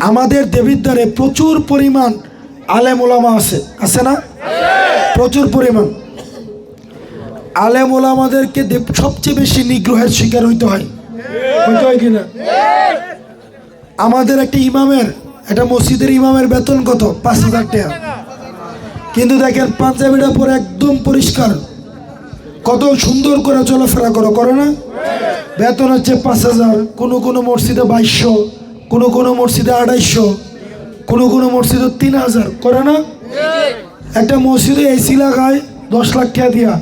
আমাদের দেবিদ্বারে প্রচুর পরিমাণ আলেম ওলামা আছে। আছে না? প্রচুর পরিমাণ। আলেম ওলামাদেরকে সবচেয়ে বেশি নিগ্রহের শিকার হইতে হয়। হইতে হয় কিনা? আমাদের একটা ইমামের, একটা মসজিদের ইমামের বেতন কত? পাঁচ হাজার টাকা। কিন্তু দেখেন, পাঞ্জাবিটা পরে একদম পরিষ্কার। কত সুন্দর করে চলাফেরা করো, করে না? বেতন হচ্ছে পাঁচ হাজার, কোনো কোনো মসজিদে বাইশশো। কোনো কোনো মসজিদে আড়াইশো, কোনো কোনো মসজিদে তিন হাজার। করে না? একটা মসজিদে এসি লাগায় দশ লাখ টাকা দিয়া,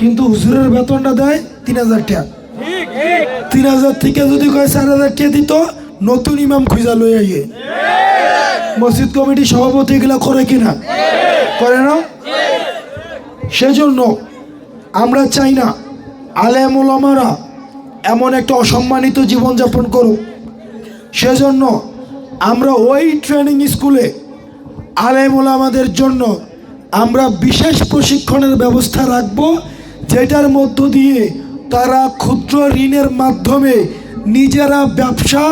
কিন্তু হুজুরের বেতনটা দেয় তিন হাজার টাকা। তিন হাজার থেকে যদি কয় চার হাজার টাকা দিত, নতুন ইমাম খুঁজা লই আইয়ে। মসজিদ কমিটি সভাপতি এগুলা করে কিনা? করে না? সেজন্য আমরা চাই না আলেম ওলামারা এমন একটা অসম্মানিত জীবনযাপন করুক। সেজন্য আমরা ওই ট্রেনিং স্কুলে আলেম ওলামাদের জন্য আমরা বিশেষ প্রশিক্ষণের ব্যবস্থা রাখব, যেটার মধ্য দিয়ে তারা ক্ষুদ্র ঋণের মাধ্যমে নিজেরা ব্যবসা,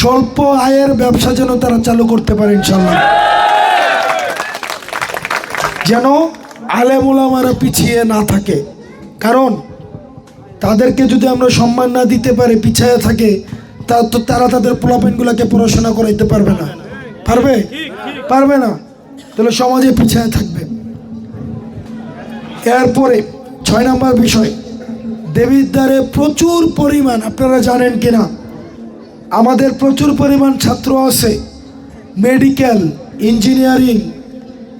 স্বল্প আয়ের ব্যবসা যেন তারা চালু করতে পারে ইনশাল্লাহ যেন আলেম ওলামারা পিছিয়ে না থাকে। কারণ তাদেরকে যদি আমরা সম্মান না দিতে পারি, পিছিয়ে থাকে তা তো তারা তাদের পোলাপেনগুলোকে পড়াশোনা করাইতে পারবে না। পারবে? পারবে না। তাহলে সমাজে পিছিয়ে থাকবে। এরপরে ছয় নম্বর বিষয়। দেবিদ্বারে প্রচুর পরিমাণ, আপনারা জানেন কিনা? আমাদের প্রচুর পরিমাণ ছাত্র আছে। মেডিকেল, ইঞ্জিনিয়ারিং,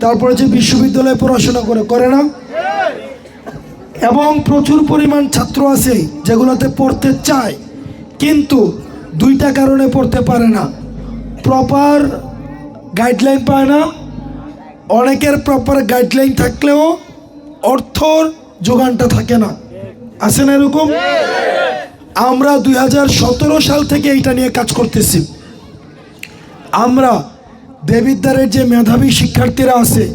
তারপরে যে বিশ্ববিদ্যালয়ে পড়াশোনা করে করে না? এবং প্রচুর পরিমাণ ছাত্র আছে যেগুলোতে পড়তে চায়। কিন্তু দুইটা কারণে পড়তে পারে না। প্রপার গাইডলাইন পায় না। অনেকের প্রপার গাইডলাইন থাকলেও অর্থর যোগানটা থাকে না। আছে না এরকম? আমরা দু হাজার সতেরো সাল থেকে এইটা নিয়ে কাজ করতেছি। আমরা দেবিদ্বারের যে মেধাবী শিক্ষার্থীরা আছে,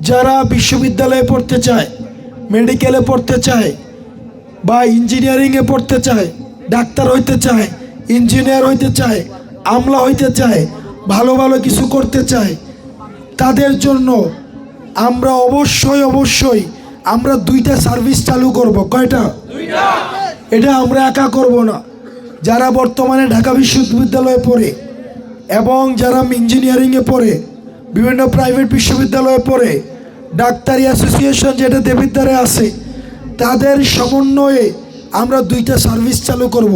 যারা বিশ্ববিদ্যালয়ে পড়তে চায় মেডিকেলে পড়তে চায়, বা ইঞ্জিনিয়ারিংয়ে পড়তে চায়, ডাক্তার হইতে চায় ইঞ্জিনিয়ার হইতে চায়, আমলা হইতে চায়, ভালো ভালো কিছু করতে চায়, তাদের জন্য আমরা অবশ্যই অবশ্যই আমরা দুইটা সার্ভিস চালু করব। কয়টা? এটা আমরা একা করব না। যারা বর্তমানে ঢাকা বিশ্ববিদ্যালয়ে পড়ে এবং যারা ইঞ্জিনিয়ারিংয়ে পড়ে, বিভিন্ন প্রাইভেট বিশ্ববিদ্যালয়ে পড়ে, ডাক্তারি অ্যাসোসিয়েশন যেটা দেবিদ্বারে আছে, তাদের সমন্বয়ে আমরা দুইটা সার্ভিস চালু করব।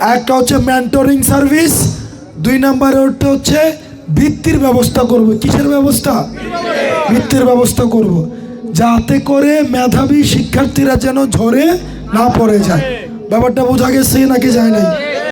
একটা হচ্ছে ম্যান্টরিং সার্ভিস দুই নম্বরে ওটা হচ্ছে বৃত্তির ব্যবস্থা করব। কিসের ব্যবস্থা? বৃত্তির ব্যবস্থা করব। যাতে করে মেধাবী শিক্ষার্থীরা যেন ঝরে না পড়ে যায়। ব্যাপারটা বোঝা গেছে নাকি যায় নাই?